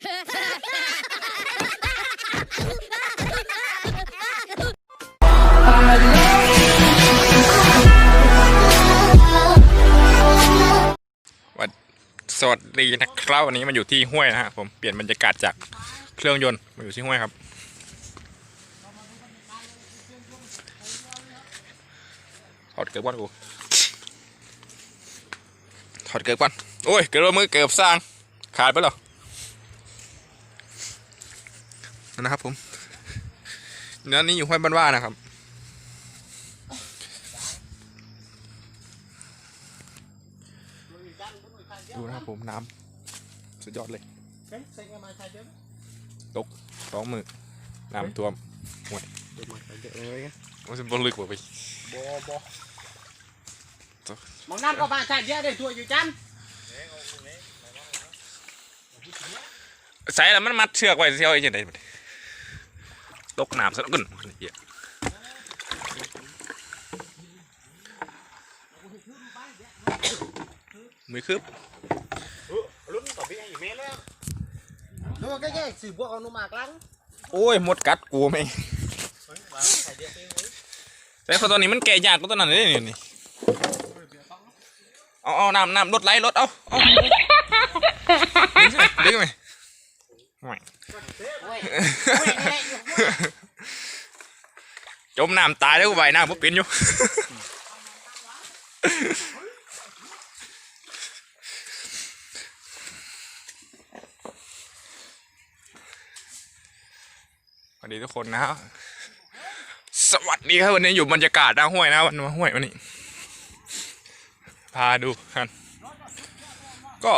วัดสวัสดีนะครับวันนี้มาอยู่ที่ห้วยนะฮะผมเปลี่ยนบรรยากาศจากเครื่องยนต์มาอยู่ที่ห้วยครับ ถอดเกือบก่อนกูถอดเกือบก่อนโอ้ยเกือบมือเกือบสร้างขาดไปแล้ว นั่นนะครับ ผมเนื้อนี้อยู่ห้วยบ้านว่านะครับ ดูนะครับผมน้ำสุดยอดเลยตกสองมือน้ำท่วมห่วยมันจะบลึกกว่าไปมองน้ำก็มาใช่เยอะได้ตัวอยู่จันใส่แล้วมันมัดเชือกไว้เที่ยวไอ้เจังไดบัดนี้ ตกน้ำซะแล้วกันเหี้ยมือคืบลุ้นต่อพี่ให้เมย์แล้วดูแก่ๆสื่อบวกเอานุ่มากลังโอ้ยหมดกัดกูไหมแต่พอตอนนี้มันแก่ยากก็ตอนนั้นเลยนี่นี่เอาเอาน้ำน้ำลดไหลลดเอาเอาดึงไหมห่วยโอ้ ยโอ้ยนี่อยู่จมน้ำตายแล้วกูใบน้ำผมเป็นอยู่สวัสดีทุกคนนะฮะสวัสดีครับวันนี้อยู่บรรยากาศหน้าห้วยนะวันมาห้วยวันนี้ พาดูกันก็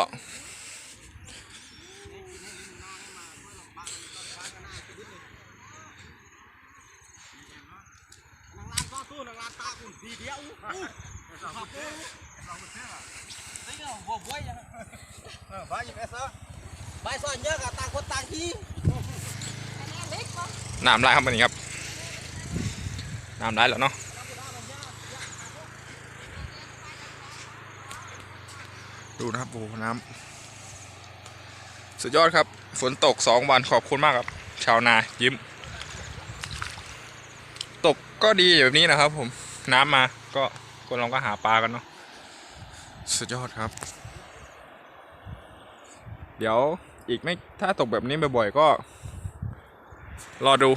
ตู้นังลานตาอุ่นทีเดียวหัวบวยยังบ้าอยู่แค่ซะใบซ่อนเยอะกับต่างคนต่างที่ น้ำลายครับวันนี้ครับน้ำลายแล้วเนาะดูนะครับโอ้น้ำสุดยอดครับ ฝนตกสองวันขอบคุณมากครับ ชาวนายิ้ม ตกก็ดีแบบนี้นะครับ ผมน้ำมาก็คนเราก็หาปลากันเนาะสุดยอดครับ เดี๋ยวอีกไม่ถ้าตกแบบนี้บ่อยๆก็ รอดู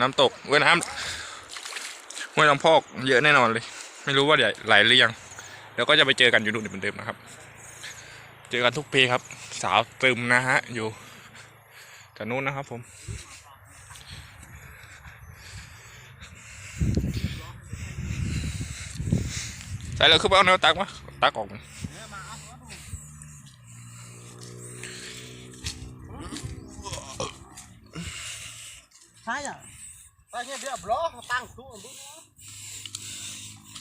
น้ำตกเว้ยน้ำห้วยลำพอกเยอะแน่นอนเลย ไม่รู้ว่าใหญ่ไหลหรือยังเดี๋ยวก็จะไปเจอกันอยู่นู่นเหมือนเดิมนะครับ เจอกันทุกปีครับ สาวตึมนะฮะ อยู่กันนู้นนะครับผม ใส่เลยคือเอาเนื้อตักมาตักออก มาใช่อะใช่เนี่ยเดี๋ยวบล็อกตั้งตู้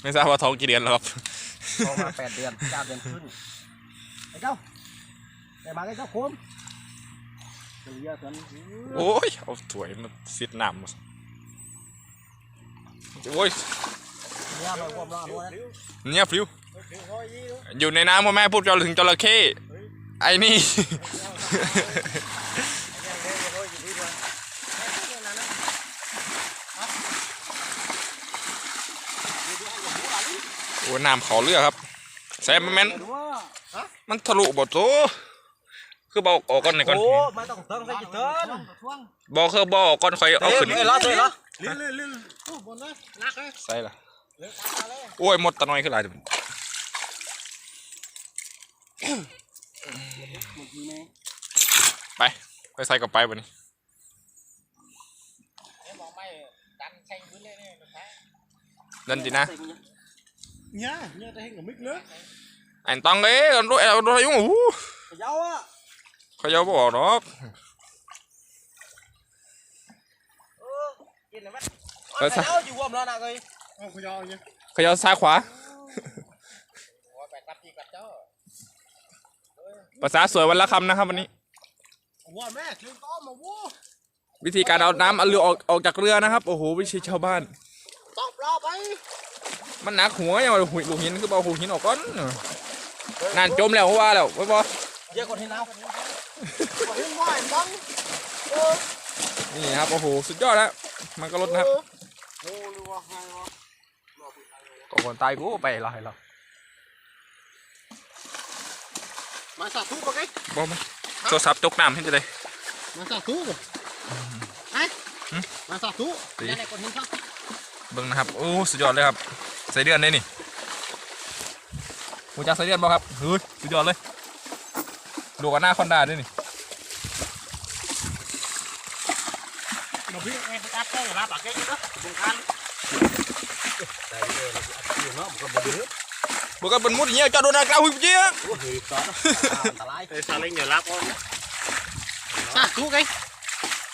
ไม่ทราบว่าท้องกี่เดือนแล้วครับพอมาแปดเดือนเก้าเดือนขึ้นไอ้เจ้าไอ้บางไอ้เจ้าโคมเยอะเกินโอ้ย เอาถวยมาซิดน้ำมาโอ้ย เนี่ยมันความร้อนด้วยเนี่ยฟิว อยู่ในน้ำพ่อแม่พูดจนถึงจระเข้ไอ้นี่ อ้น้ำเขาเรือครับแซมแมนมันทะลุบทโตคือบอกออกก่อนหน่อยก่อนโอ้ไม่ต้องเติมใส่กี่เติมบอกคือบอกออกก่อนค่อยเอาขึ้นเอ้ยล้อเลยล้อลื่นลื่นลื่นโอ้บนเลยนักเลยใส่ละโอ้ยหมดตะน้อยขึ้นหลายไปไปใส่กับไปวันนี้บอกไม่ดันใส่พื้นเลยเนี่ยแพ้นั่นดีนะ เนี่ยเนี่ยจะให้กับมิกเลยไอ้ตังเอ้ยเอาด้วยเอาด้วยยุ่งอู้เยาอะเขาเยาบอกหรอกเออกินเลยมั้ยเยาอยู่วอมแล้วนะเลยโอ้ยเยาเยอะเขาเยาซ้ายขวาโอ้ยไปตับตีกับเจ้าภาษาสวยวันละคำนะครับวันนี้วัวแม่ถึงต้อมาวัววิธีการเอาน้ำเอาเรือออกออกจากเรือนะครับ โอ้โหวิธีชาวบ้านต้องปลาไป มันหนักหัวอย่างว่าหุยลูกหินคือเอาหูหินออกก่อนนั่นจมแล้วว่าแล้วไว้บอเยอะกว่าที่น้บอกให้ว่ายบังเออนี่ครับโอ้โหสุดยอดแล้วมันก็ลดนะครับโอ้หรือว่าไงวะก็คนตายกูไปลอยหรอมาสาธุปะไงบ่มันโทรศัพท์จกน้ำให้จะได้มาสาธุปะไอ้หืมมาสาธุตียังไงคนเห็นครับเบิ่งนะครับโอ้สุดยอดเลยครับ ใส่เดือนได้นี่หูจักใส่เดือนบ่ครับเฮ้ยสุดยอดเลยดูกับหน้าคอนด้าด้วยนี่เราพี่เอ็นอัพได้หรือรับปากเก้อยู่นะบุญคันได้เลยเราอัพอยู่เนาะมันก็บ่ดื้อบอกกันเป็นมุดอย่างเงี้ยจอดโดนกลางหุ่นเจี๊ยบโอ้โหจอดอันตรายเอ้ยซาเล้งอย่ารับอ่อนสาธุไง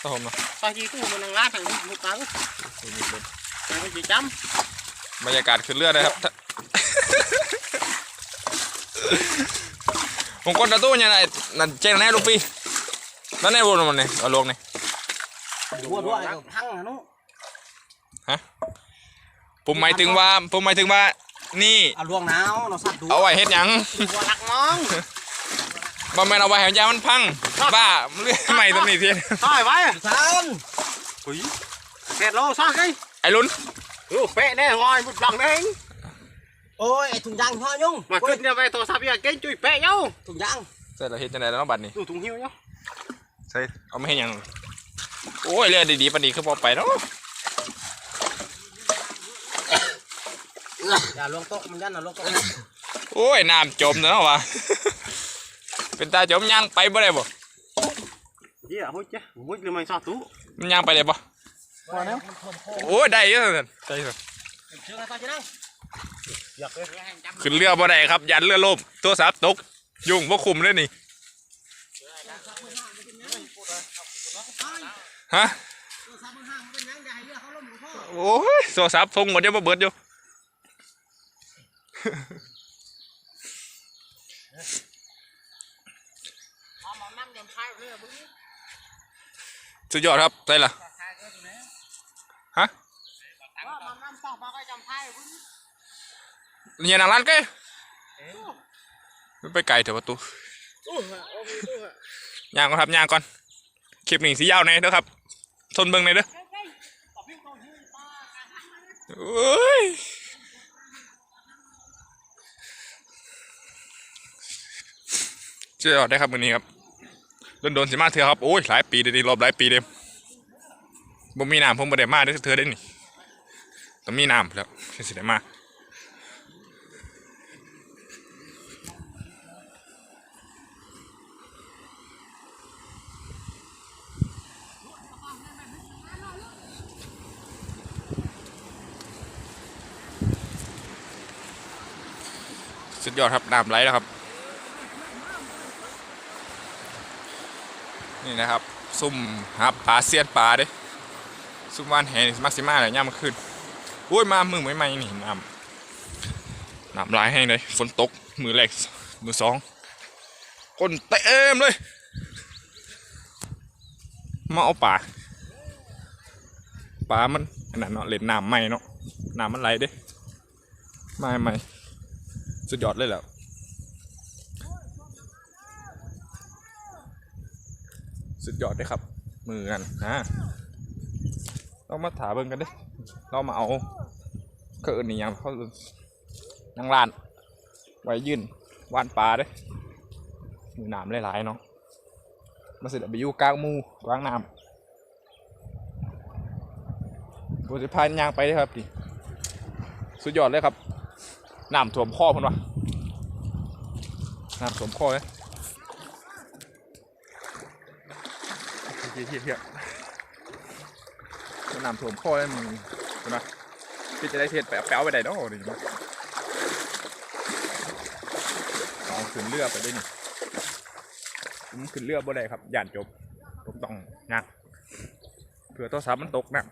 ครับผมเนาะปาจีตู้มันนั่งร้านทางนี้มุดตังแต่ไม่จีจ บรรยากาศขึ้นเรือเลยครับผมกดตะตู้เนี่ยนะไอ้นั่นเจ๊งแน่ลูกพี่นั่นแน่รวมมันเนี่ยเอาลงเนี่ยำดัวดัวไอ้ทั้งนะนู้ผมหมายถึงว่าผมหมายถึงว่า นี่เอาลวงหนาวเราสัตว์ดูเอาไว้เฮ็ดหยังหัวรักมองบ่แม่นเอาไว้ให้ยามันพังบ้าเรื่องใหม่ตำหนิเทียนต่อยไว้สันเฮ้ยแปดโลซะไงไอ้ลุ้น เออเป๊ะแน่งอยมุดบังเองโอ้ยไอ้ถุงยางพ่อยุ่งมาขึ้นเนี่ยไปโทรศัพท์อย่าเก่งจุยเป๊ะเย้าถุงยางใส่เราเฮ็ดจังไดแล้วเนาะบัดนี้ดูถุงหิ้วเนาะใส่เอาไม่ให้หยังโอ้ยเรือดีๆปานนี้คือบ่ไปเนาะอย่าลงโต๊ะมันยันน่ะลงโต๊ะโอ้ยน้ำจมเนาะวะเป็นตาจมย่างไปบ่ได้บ่เดี๋ยวหุ้ยจ้ะหุ้ยหรือไม่ซาตู้มันย่างไปได้บ่ พอแล้วโอ้ได้เยอะเลยได้เถอะเชื่อกันต่อจะนั่งขึ้นเรือบ่ได้ครับ ยันเรือล่มโทรศัพท์ตก ยุ่งบ่คุมเลยนี่ฮะโอ้ยโทรศัพท์ทงหมดยังบ่เบิดอยู่สุดยอดครับได้ละฮะ เรียนอะไรกันไม่ไปไกลเถอะประตูย่างก่อนครับย่างก่อนคลิปนี้สียาวในเด้อครับทนเบิ่งในเด้อโอ้ยสุดยอได้ครับวันนี้ครับโดนโดนๆสิมาเถื่อครับ โอ้ยหลายปีเดี๋ยวนี้รอบหลายปีเดียวบ่มีน้ำผมบ่ได้มาเด้เธอได้นี่ต้องมีน้ำแล้วสิได้มา ยอดครับน้ำไหลแล้วครับ นี่นะครับ ซุ่มหับปลาเสียนปลาเด้ซุ่มวานแหนี่มักซิมาเลยย่ามมาขึ้นโอ้ยมามือไม่ไม่นี่น้ำน้ำลายแห้งเลยฝนตกมือแรกมือสองคนเต็มเลย มาเอาป่าปลามันอันนั้นเนาะเล่นน้ำใหม่เนาะน้ำมันไหลเด้ไม่ไม่ สุดยอดเลยแหล้วสุดยอดเลยครับ มือกันนะเรามาถาเบิ่งกันด้เรามาเอาเครื่องนี่ยังเขานั่งลาน ไว้ยืนว่านปลาเด้มือหนามหลายๆเนาะมาเสร็จไปอยู่กลางมูกลางน้ำบุษพานยางไปเลยครับดิสุดยอดเลยครับ น้ำท่วมข้อพิ่นวะน้ำท่วมข้อเลยเทียเทียเทียน้ำท่วมคอเลยมึงเห็นปะพี่จะได้เทียบแปะแปะไปได้เนาะนี่มั้เอาขึ้นเรือไปด้นี่ผมขึ้นเรือบ่ได้ครับย่านจบผมต้องงักเผื่อโตัวสามมันตกนะ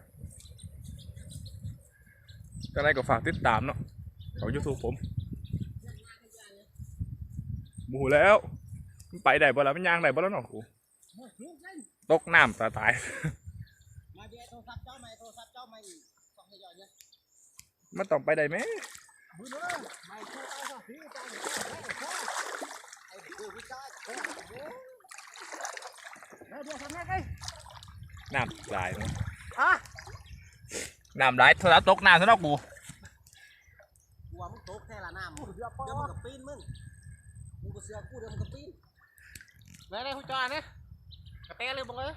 ก็ได้ก็ฝากติดตามเนาะ ของยูทูบผมหมูแล้วมันไปได้บ่แล้วมันย่างได้บ่แล้วเนาะกูตกน้ำตาตายมาเดี๋ยวโทรศัพท์เจ้าใหม่โทรศัพท์เจ้าใหม่สองขยอยเนี่ยมันต้องไปได้ไหมบุญเอ้ยไม่ช่วยเจ้าสักทีเจ้าเดี๋ยวเจ้าเจ้าไอ้ผู้พิการโอ้โห Ê, đưa thằng này đi. น้ำหลายเนอะ Hả? น้ำหลายโทรศัพท์ตกน้ำซะแล้วกู กูว่ามึงตกแค่ละน้ำเดี๋ยวมึงกับปีนมึงมึงก็เสือกูเดี๋ยวมึงกับปีน Đây đây hút cho anh ấy. Cà té lên bông ấy.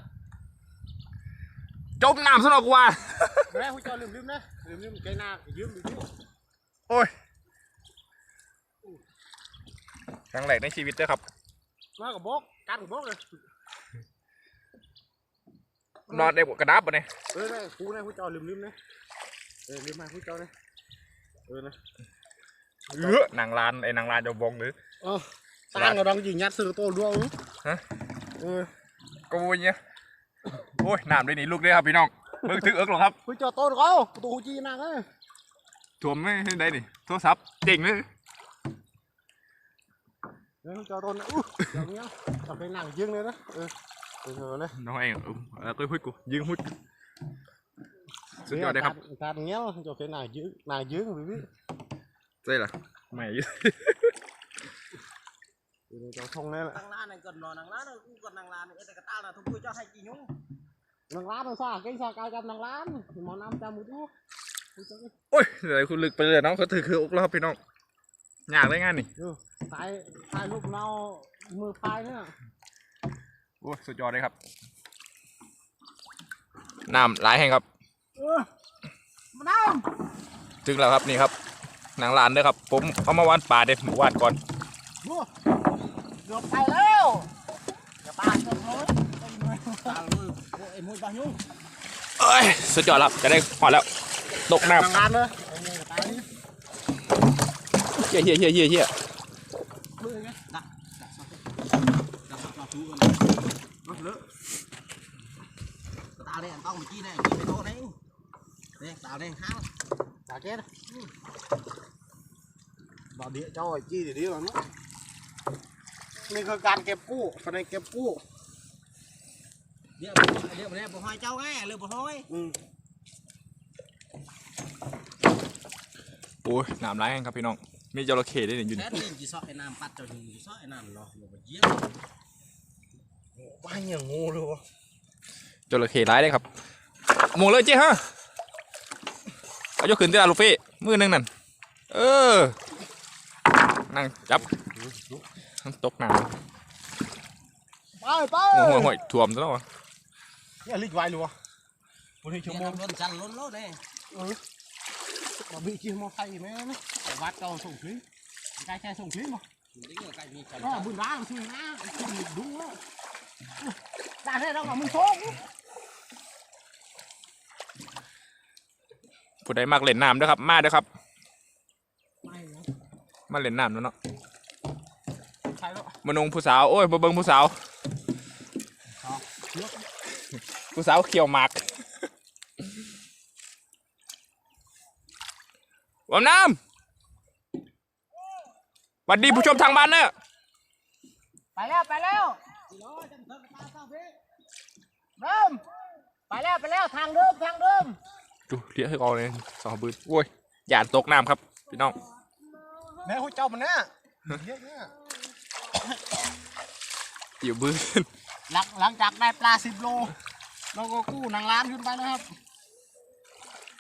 จมน้ำซะแล้วกูว่า Đây hút cho lùm lùm đấy. Lùm lùm cái nào cái dương lùm lùm. โอ้ยครั้งแรกในชีวิตเด้อครับ Nó có bốt, cắt của bốt rồi. นอนในกระดับปะเนี่ย Ừ đây, cú này hút cho lùm lùm đấy. Ừ, lùm này hút cho đây. Ừ này. เออนางลานไอ้นางลานจะบงหรือ Ờ. Tang ở đang gì nhát sừng to đua không? Hả? Ừ. กูเนี่ยโอ้ยน้ำได้หนีลูกได้อครับพี่น้องเบิ่งถึงเอิกหรอครับ Hút cho to được không? Tụ chi nàng ấy. ถ่วมไม่ได้ดิโทรศัพท์เจ๋งเลย Đấy, hút cho to nữa. Ui, được nhá. Còn cái nàng dương này đó. Ừ. Ừ, rồi đây. น้องเองเออตัวหุ้ยกูยิงหุ้ยกู สุดยอดเลยครับ Cắt nhé, cho cái nàng dương, nàng dương rồi biết. ใช่เหรอไม่ Ừ, cho thông đây lại. Thằng lan này cần nó thằng lan này กู cần thằng lan này cái cái tao là thằng tôi cho hai chị nhung Nàng lán nó sao? Cái sao cao trăm nàng lán? Thì món năm trăm một chút. Hút cho cái โอ้ยเดี๋ยวคุณลึกไปเลยน้องเขาถือคืออกแล้วครับพี่น้องอยากได้งานนี่ Ừ, tại tại lúc nào mưa phai nữa โอ้ยสุดยอดเลยครับน้ำหลายแห่งครับ mà đâu ถึงแล้วครับนี่ครับนางลานเด้อครับ ผมเอามาวานป่าเด็ดหมู่วานก่อน mua được phải đâu cái ba cái mối tao nuôi em nuôi bao nhiêu เอ้ยสุดยอดแล้วจะได้พอแล้วตกน้ nàng lán nữa Anh nghe người ta đi ำเฮียเฮียเฮียเฮียเฮีย đưa cái đặt đặt sao đặt sao chú ơi nó lỡ tao đây ăn tao mà chi này chi mày tô đấy đây tao đây hao Thả chết Bảo địa cho hỏi chi để đi làm nữa Mình cứ càn kẹp cũ Phần này kẹp cũ điệu điệu điệu bộ hoài cháu nghe lừa bộ hoài Ừ โอ้ยน้ำหลายแห่งครับพี่น้องมีจระเข้ด้วยนี่อยู่นี่ Tết lên chỉ sợ cái nam bắt cho nhìn chỉ sợ cái nam nó nó phải giết Bao nhiêu ngu luôn จระเข้หลายเลยครับหมูเลยเจ๊ฮะ เอายกขึ้นที่ลาลูกเฟ่มือหนึงนั่นเออ นั่งจับตกน้ำ Bay โอ้โห bay ห่วยถ่วมซะแล้ววะ Nghe lịch vài luôn Một hình Kia chung nó môn luôn chăn luôn lốt đây Ừ Mà bị chi mò thay mấy nó Phải vát cho sổng khí Cái xe sổng khí mà Mình tính là cái gì chăn Nó là bùn đá làm chui á Chui đúng á Đàn này đâu mà mình số ผู้ใดมักเล่นน้ำด้วยครับ มาด้อครับ มาเล่นน้ำแล้วเนาะมานงผู้สาว โอ้ยบเบิงผู้สาว ผู้สาวเขียวหมากวำน้ำหวัดดีผู้ชมทางบ้านเนอะ Phải leo phải leo Nó chăn thơm cái tao tao phế Đơm Phải leo phải leo thằng đơm thằng đơm ดูเรียกให้ออกเลยสองบืนโอ้ยหยาดตกน้ำครับพี่น้อง Mẹ hôi trâu mà nè Giết nhá อยู่บืนหลังหลังจากได้ปลาสิบโล เราก็กู้นางร้านขึ้นไปนะครับ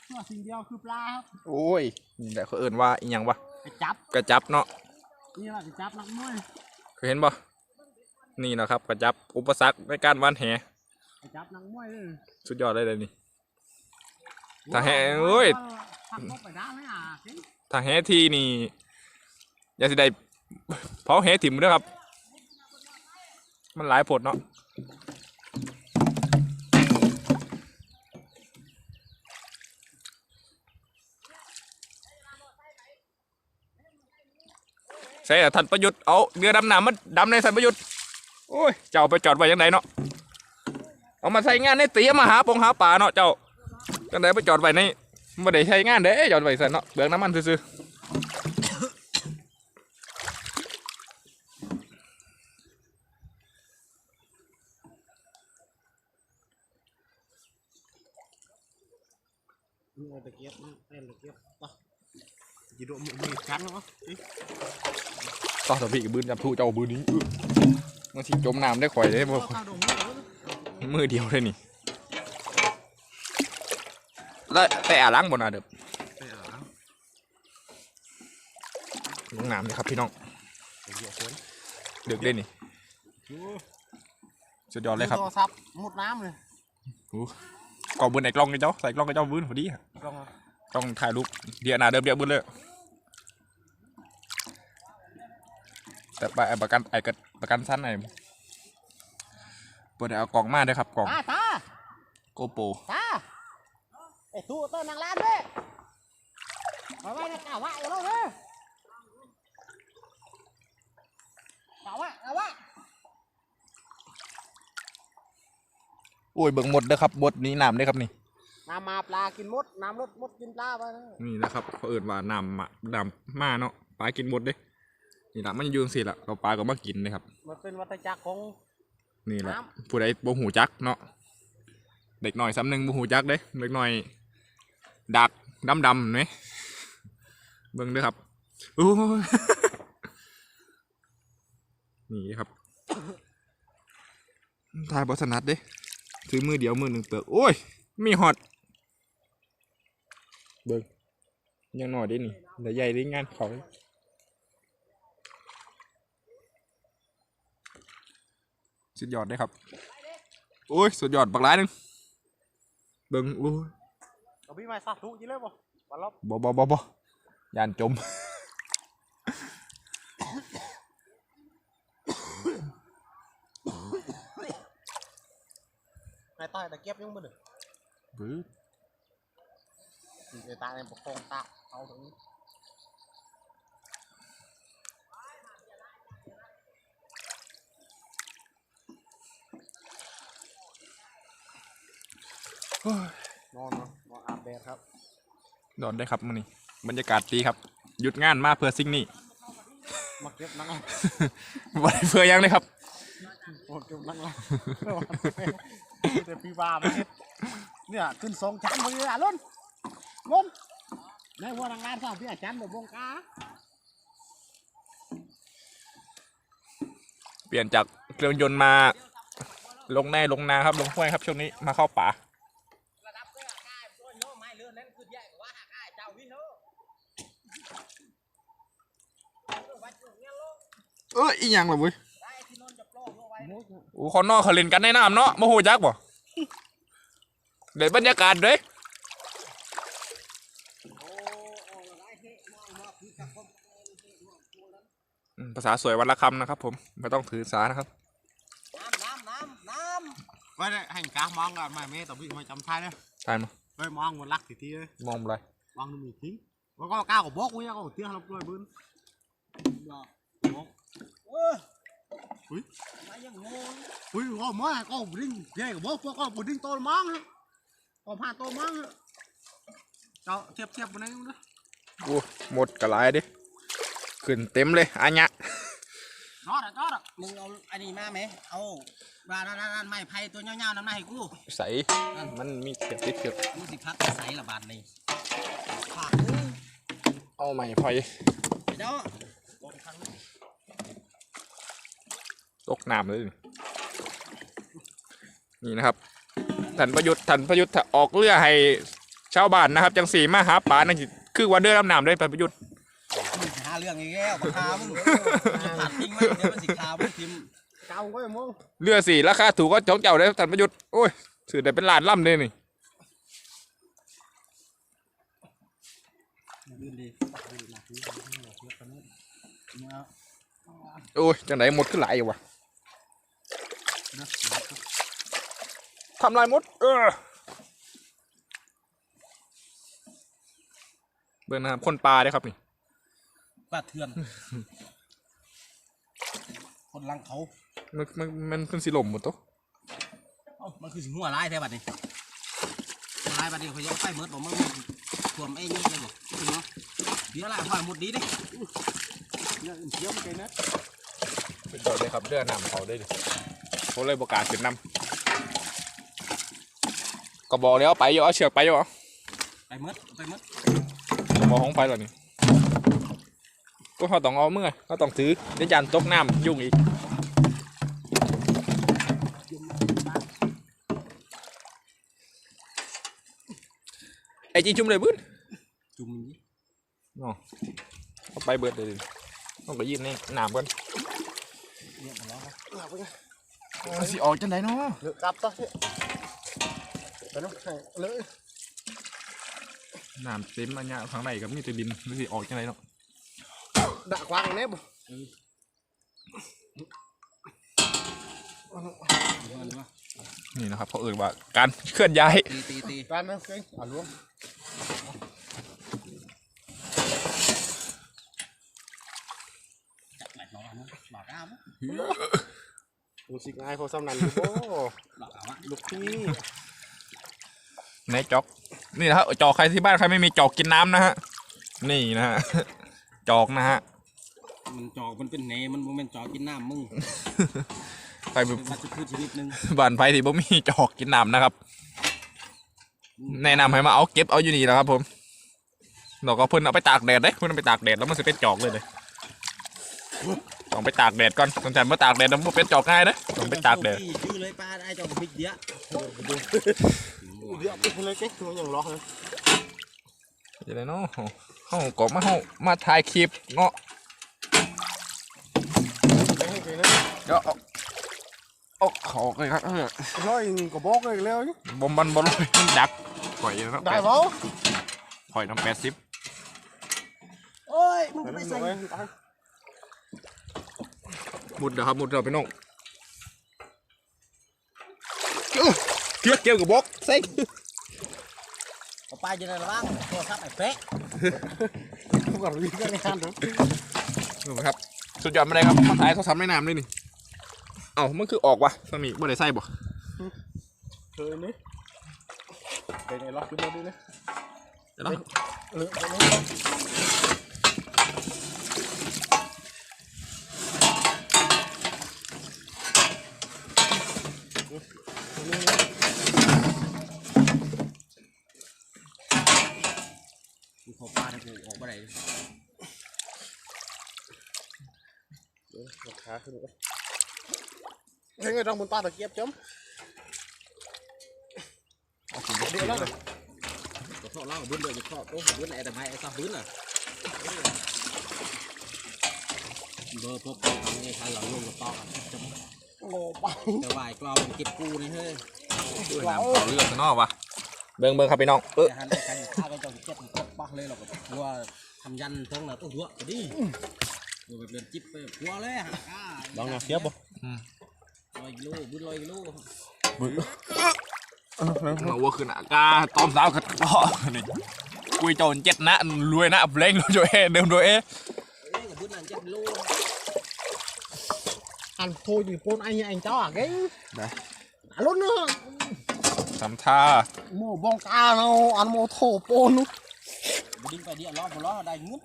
เพื่อสิ่งเดียวคือปลาครับโอ้ยนี่แหละเขาเอิ่นว่าอีหยังวะไปจับกระจับเนาะนี่แหละไปจับนักมวยเคยเห็นบ่นี่นะครับกระจับอุปสรรคในการว่านแหไปจับนักมวยเลยสุดยอดเลยเลยนี่ ถ้าแห่เอ้ย ทำเข้าไปได้ไหมอะสิถ้าแหที่นี่อยาสิได้เผาแหถิ่มเด้วยครับ มันหลายผดเนาะใช่อะท่านประยุทธ์เอาเรือดำน้ำมาดำในท่านประยุทธ์โอ้ยเจ้าไปจอดไว้ยังไงเนาะเอามาใช้งานในเตียมาหาปงหาป่าเนาะเจ้า จังไดไปจอดไว้ในไม่ได้ใช้งานเด้จอดไว้ใส่เนาะเบืองน้ำมันซื่อนี่เอาตะเกียบนะเป็นตะเกียบป่ะจีโดมือมือกันเนาะอีๆต่อสปีกับบืนจับทูเจ้าบืนนี้อื้อมันสิจมน้ำได้ข่อยได้บ่ข้าวดงมือมือเดียวเลยนี่ แล้วแต่อาล้างบนอะเด้อลงน้ำเลยครับพี่น้องเดือกเล่นนี่สุดยอดเลยครับโทรศัพท์มุดน้ำเลยกล่องบนไหนกล้องกันเจ้าใส่กล้องกันเจ้าบื้นพอดีอะลองต้องถ่ายรูปเดียหนาเดิมเดียบื้นเลยแต่ไปไอ้ประกันไอ้กระประกันสั้นไอ้เปิดเอากล่องมาด้วยครับกล่องตาโกโปรตา อ้ตู้ต้นนางร้านด้วยเอาไว้นะกาวะเอาแล้วเลยกาวะกาวะโอ้ยเบิ่งหมดเด้อครับบดนี้น้ำเด้อครับนี่ น้ำมาปลากินมด น้ำลดมดกินปลาไปนะนี่นะครับเขาเอิญว่าน้ำมะน้ำมาเนาะปลากินหมดเด้ นี่ละมันอยืนสิละเราปลาก็มากินเลยครับ มันเป็นวัฏจักรของ นี่แหละน้ผู้ใดบ่หูจักเนาะเด็กหน่อยซ้ำหนึ่งบ่หูจักเด้เด็กหน่อย ดักดำดำไหมเบิ่งด้อครับโอ้นี่ครับทายบอสนัดเด้ถือมือเดียวมือหนึ่งเปลือกโอ้ย มีฮอตเบิ่งยังหน่อยได้นี่เดี๋ยวใหญ่ได้งานเขาสุดยอดได้ครับ โอ้ย สุดยอดบักหลายหนึงเบิ่งโอ้ย พี่ไม้สาธุยี่เลยบ่บอลลบบ่บ่บ่บ่ยานจมไอ้ต้อยตะเก็บยังบ่หนึ่งบื้อไอ้ตาในปกครองตาเอาตรงนี้โอ้ยนอนเนาะนอนอาบแดดครับนอนได้ครับมื้อนี้บรรยากาศดีครับ หยุดงานมาเพื่อสิ่งนี้มาเก็บนังบ่ได้เพื่อหยังเลยครับ มาเก็บนังละแต่พี่บ้ามาเฮ็ดเนี่ยขึ้นสองชั้นพอดีอะล้นล้นในหัวทางงานสร้างพี่อาจารย์แบบวงกาเปลี่ยนจากเครื่องยนต์มา ลงในลงนาครับ ลงห้วยครับช่วงนี้มาเข้าป่า ระดับเพื่อง่ายตัวโน้ไม้เลื่อนนั้นคือใหญ่กว่าง่ายเจ้าวินเนอร์ เอออีหยังล่ะเว้ยได้ที่นนจะปลอกเอาไว้โอ้คนนอกเขาเล่นกันในน้ำเนาะโมโหจักบ่เดี๋ยวบรรยากาศเลยอืมภาษาสวยวันละคำนะครับ ผมไม่ต้องถือสานะครับน้ำน้ำน้ำน้ำไว้ได้ให้กามองอะไม่ไม่ต่อพี่มาจำท้ายเลยใช่ไหมยไว้มองมันรักทีทีเลยมองอะไรวางหนึ่งมีทิ้งแล้วก็ก้าวกับบอกกูยังก็เตี้ยเราด้วยบืนเอ อมายังงงอุ้ยก็มาก็ดิ้งใหญ่กับบอกพวกก็บุดิ้งโตมังฮะก็ผ่านโตมังฮะเจ้าเทียบเทียบบนนี้นะโอ้หมดกระไรดิขึ้นเต็มเลยอันเนี้ยจอดอะจอดอะมึงเอาอันนี้มาไหมเอาบ้านนั่นนั่นไม้ไผ่ตัวเงาๆนั่นมาให้กูใสมันมีเสียบติดเกือบมึงสิพักใส่ละบาทนี่ฝากเอาใหม่พอยเดี๋ยว ตกน้ำเลยนี่นี่นะครับท่านประยุทธ์ท่านประยุทธ์ถ้าออกเรือให้ชาวบ้านนะครับ จังสีมาหาปลานั่นสิคือว่าเดือดน้ำเลยท่านประยุทธ์มึงสิหาเรื่องอีกแล้วบักคามึงผ่านทิ้งมันเดี๋ยวมันสิคามึงทิมเจ้าก็ยังมองเรือสี่ราคาถูกก็จ้องเจ้าเลยท่านประยุทธ์โอ้ยถือได้เป็นล้านล่ำเลยนี่ยืนดีโอ้ยจังไหนหมดขึ้นหลายอยู่วะ ทำลายหมด เออเบิ่งนะครับ คนปลาเด้อครับนี่ปลาเถื่อน คนลังเขา มันมันมันเป็นสีหล่มหมดตัวเอ้ามันคือสิหัวร้ายแท้บัดนี้หัวร้ายบัดนี้เขายังไปเมิดบอกมึงถ่วมไอ้นี่เลยบอกจริงเนาะเดี๋ยวละหอยหมดดีเด้เนี่ยเทียบไปนะเป็นตัวเลยครับเรือน้ำเขาได้ดิเขาเลยประกล้าศขึ้นน้ำ ก็บอกแล้วไปอยู่เอาเชือกไปอยู่อไปมดไปมดบอกห้องไปหรอวนี่ก็เขาต้องเอาเมื่อเขาต้องถือเดี๋ยวจันตกน้ำยุ่งอีกไอจีจุ่มเลยบึ้นจุ่มนาะเขาไปเบิดเลยดิต้องไปยืนในหนามกันเนี่ยมันร้อครับสิออกจังไดเนาะกลับต่อสิ ไปเนาะให้เลยน้ำเต็มอันเนี้ยข้างในก็มีแต่ดินมันสิออกจังไดเนาะด่าควางแน่บ่เงินวะนี่นะครับเขาเอ่ยว่าการเคลื่อนย้ายตีตีตีการนะเก่งอะล้วงจับไหลน้องนะหลอกอ้าวมูสิกง่ายพอสำนันอยู่บ่หลอกอ้าวลูกพี่ ในจอก นี่นะครับจอกใครที่บ้านใครไม่มีจอกกินน้ำนะฮะ นี่นะฮะ จอกนะฮะ มันจอกมันเป็นเนมันบ่แม่นจอกกินน้ำมึงใครเป็นวัชพืชชนิดหนึงบ้านไฟที่บ่มีจอกกินน้ำนะครับ แนะนำให้มาเอาเก็บเอาอยู่นี่นะครับ ผมเราก็เพิ่นเอาไปตากแดดเด้เพิ่นเอาไปตากแดดแล้วมันจะเป็นจอกเลยเลยต้องไปตากแดดก่อนสงสัยเมื่อตากแดดแล้วมันเป็นจอกง่ายเด้ต้องไปตากแดด ชื่อเลยป้าได้จอกพริกเดียว เดี๋ยวไปเลยเก่งตัวอย่างล็อกเลยจะได้เนาะเฮาก็มาเฮามาถ่ายคลิปเงาะไม่ให้เก่งนะเดี๋ยวเอาเอาเขาเลยครับเออร้อยก็บอกเลยแล้วบอมบันบอลลอยมันดักปล่อยแล้วได้เปล่าปล่อยน้ำแปดสิบโอ้ยมึงไปไม่ใส่ใส่ไปมุดเดี๋ยวครับมุดเดี๋ยวไปน้อง เอ้อเกี่ยวเกี่ยวกับบอกเซ็งเอาไปจะได้ระวังโทรศัพท์ไอ้เป๊ะทุกคนรีบกันงานเถอะดูไหมครับ สุดยอดไม่ได้ครับมาถ่ายเขาทำในน้ำเลยนี่ เอ้ามันคือออกวะสมีบ่ได้ใส่บ่เคยนี่ไปไหนล็อกขึ้นมาดิเนี่ยเดี๋ยวนะ เออไปเลย กูขอปลาให้กูออกมาได้ ราคาขึ้นเลยเฮ้ยต้องบนป้าตะเกียบจมเดี๋ยวแล้วก็เข้าเล่าบึ้นเลยจะเข้าโอ้บึ้นไอ้แต่ไม่ไอ้ซาบึ้นอะเบอร์พบกันทำไงใครหลังลงกับตอกจะโง่ไปแต่วายกลอมเก็บกูนี่เฮ้ยด้วยน้ำเผาเลือดข้างนอกวะเบิ่งเบิ่งครับพี่น้องเออแต่หันไปกันข้าก็จะเก็บมันก็ปักเลยหรอกกลัวทำยันทั้งน่ะต้องหัวก็ดี กลัวแบบเดินจิ๊บไปกลัวเลยอะลองนะเทียบบ่ลอยกิโลบึ้นลอยกิโลมาวัวขึ้นอากาตอมสาวกัดเกาะนี่กุยโจนเจ็ดนะรวยนะเล้งโดยเอเดิมโดยเอเอ้ยกับบึ้นนั่นเจ็ดกิโลอันโพยิงโพนไอ้ไอ้เจ้าอะเก่งอันลุ้นเนาะทำท่าโมบองกาเนาะอันโมโถโปนบึ้นไปเดียวล้อบ่ล้อได้งุ้ม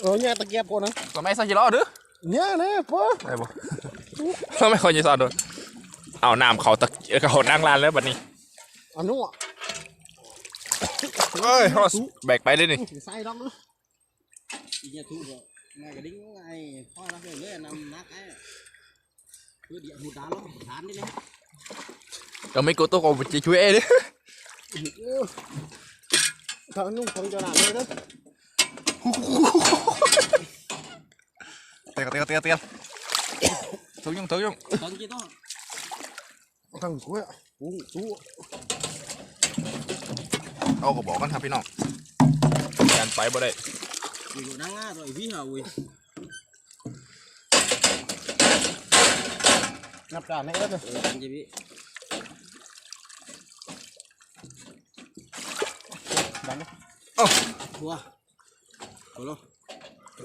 เออเนี่ยตะเกียบโปนนะก็ไม่ใส่ยีรอดื้อเนี่ยเนี่ยเพื่อได้บ่ทำไมคนยีสอนโดนเอาน้ำเขาตะเขานั่งร้านแล้วบัดนี้อันนู้นอะเอ้ยฮอสแบกไปเลยนี่ใส่ดอกเนาะอีเนี่ยทุกข์นายกระดิ่งไงพ่อรักเลยเลยนำนักไอ้คือเดี๋ยวหูดาล้อฐานนี่นะก็ไม่กูตัวกูจะช่วยเอดิทางนู้นทางจะหนาเลยนะ เตียเตียเตียเตียทุกยงทุกยงตอนกี่ต้องทางกูอะกูกูเอาก็บอกกันครับพี่น้องการไปบ่ได้อยู่นั่งง่า rồi ví hầu ui นับการในเอ็ดเลย ừ anh chị biết ดันนะ thua thua luôn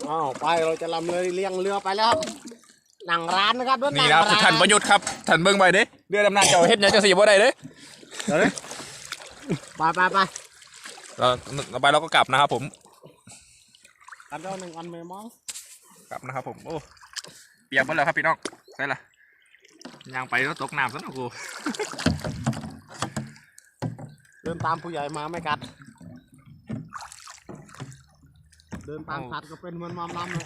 อ้าวไปเราจะลำเลยเลี้ยงเรือไปแล้วครับหนังร้านนะครับด้วยนี่นะครับคือท่านประยุทธ์ครับท่านเบิ่งไปเด้เรือดำน้ำเจ้าเฮ็ดหยังจังสี่บ่ได้เด้ไปไปไปเราเราไปเราก็กลับนะครับผมกันเจ้าหนึ่งอันเมมองกลับนะครับผมโอ้เปียกหมดแล้วครับพี่น้องใช่ละยางไปแล้วตกน้ำซะหน่อยกูเดินตามผู้ใหญ่มาไม่กัด เดินตามสัตว์ก็เป็นเหมือนมอมลำเลย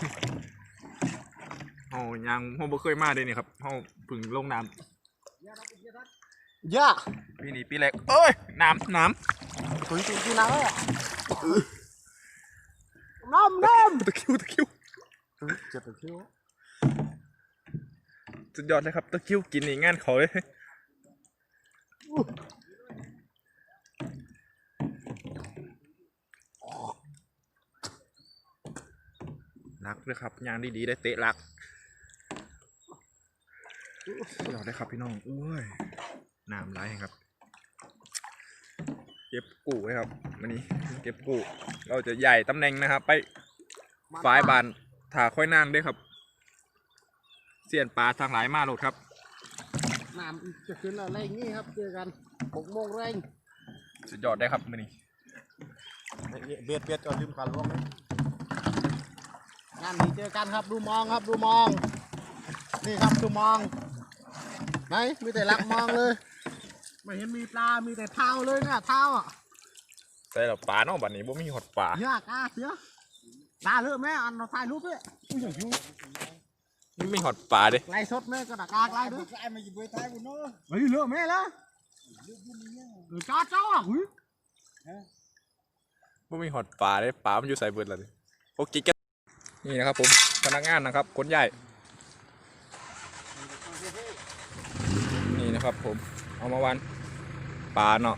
โอ้ยางผมบ่เคยมาเลยนี่ครับเฮาเพึ่งลงน้เยอะำปีนี้ปีแรกเอ้ยน้ำน้ตัวจริงๆนะเลยน้ำน้ตะคริวตะคริวำเจ็บตะคิวสุดยอดเลยครับตะคริวกินนี่งานเขาเลย รักเลยครับยางดีๆได้เตะหลักสุดยอดเลยครับพี่น้องอุ้ยน้ำไหลครับ เก็บกู้ไว้ครับวันนี้เก็บกู้เราจะใหญ่ตำแหน่งนะครับ ไปฝ่ายบานถาค่อยนั่งด้วยครับ เสียนปลาทางหลายมาโหลดครับน้ำจะขึ้นแล้วแรงงี้ครับเจอกันหกโมงแรงสุดยอดได้ครับมื้อนี้เบียดเบียดจนลืมการล่วงเลย งานนี้เจอกันครับดูมองครับดูมอง นี่ครับดูมองไหนมีแต่ลักมองเลย ไม่เห็นมีปลา มีแต่เท้าเลยเนี่ยเท้าอะแต่เราปลาเนาะบัดนี้บ่มีหดปลาเยอะอะเสียปลาเลือะแม่อันเราถ่ายรูปด้วยอุ้ยอย่างยูนี่มีหดปลาเด้ไล่สดแม่ก็ดักกากไล่ด้วยไอ้มาอยู่บนท้ายบุญเนาะเฮ้ยเลือะแม่ละเออจ้าจ้าหุ้ยบ่มีหดปลาเด้ปลามันอยู่ใส่เบิดแล้วนี่โอเคกั นี่นะครับผมพนักงานนะครับคนใหญ่ นี่นะครับผมเอามาวันปลาเนาะ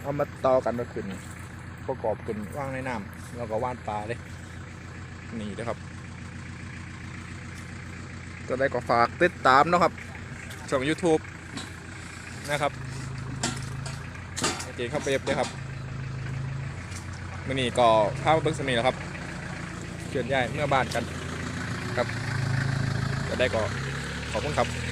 เอามาต่อกันมาขึ้นประกอบขึ้นว่างในน้ำแล้วก็ว่านปลาเลยนี่นะครับก็ได้ก็ฝากติดตามเนาะครับช่อง YouTube นะครับโอเคครับเบบด้วยครับมื่อนี้ก็พามาเบิ้งสมีแล้วครับ เชิญย้ายเมื่อบ้านกันครับจะได้ก็ขอบคุณครับ